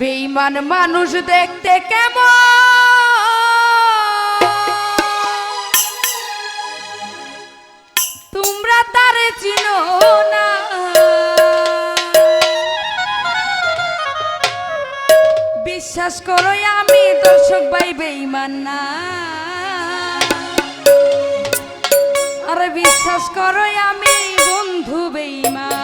বেইমান মানুষ দেখতে কেমন? তোমরা তারে চিনো না। বিশ্বাস করো, আমি দর্শক ভাই বেইমান না। আরে বিশ্বাস করো, আমি বন্ধু বেইমান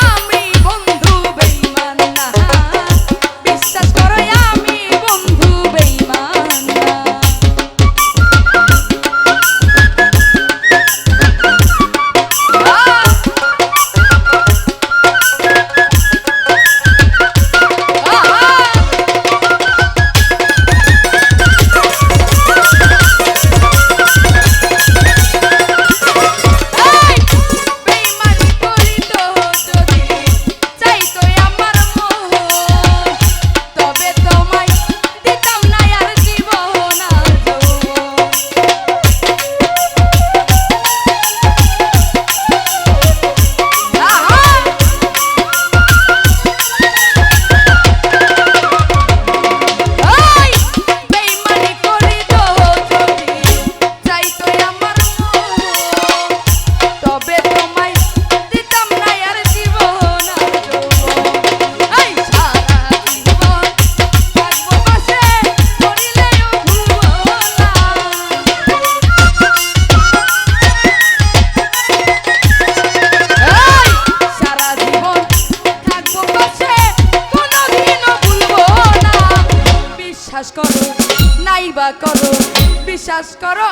বিশ্বাস করো নাইবা করো বিশ্বাস করো।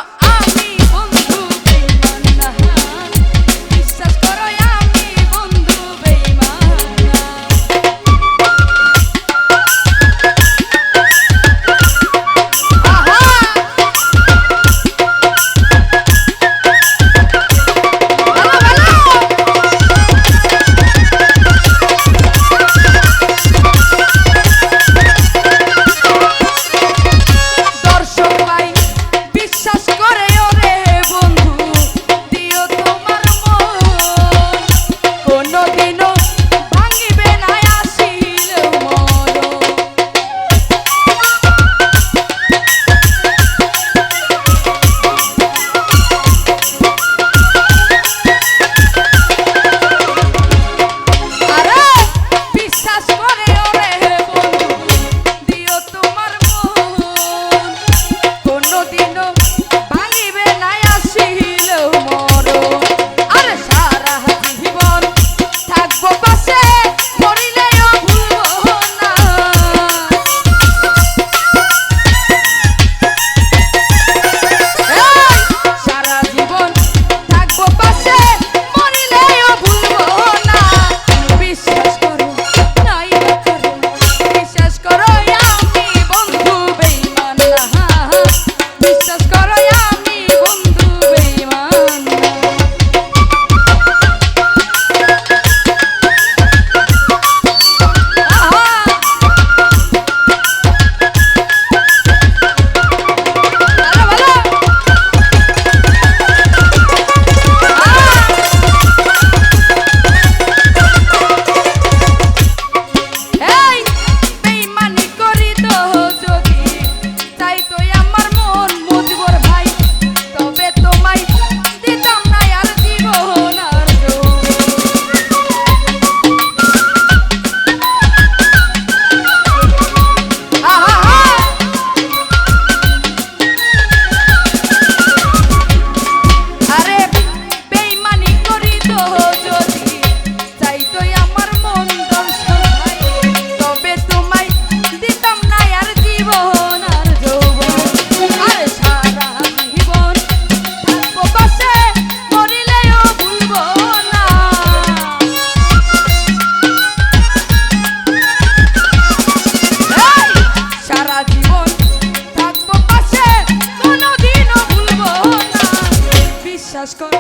বিশ্বাস করো।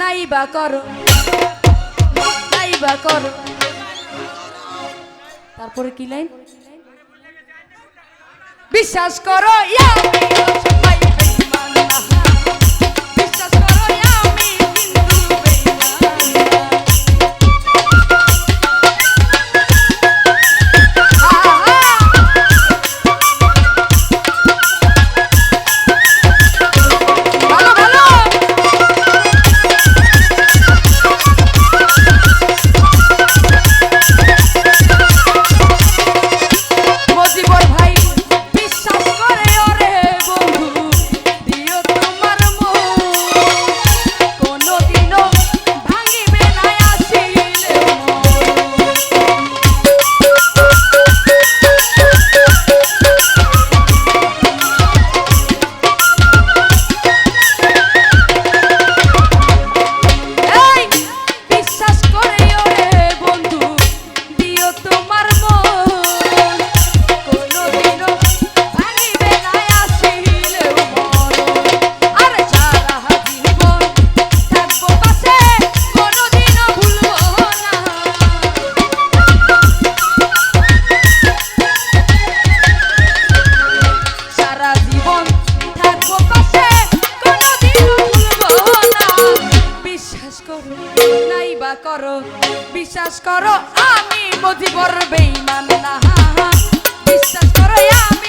নাইবা করো। নাই করো। তারপরে কি লাইন? বিশ্বাস করো ইয়া! নাই বা করো বিশ্বাস করো আমি মজিবর বেইমান না বিশ্বাস করো আমি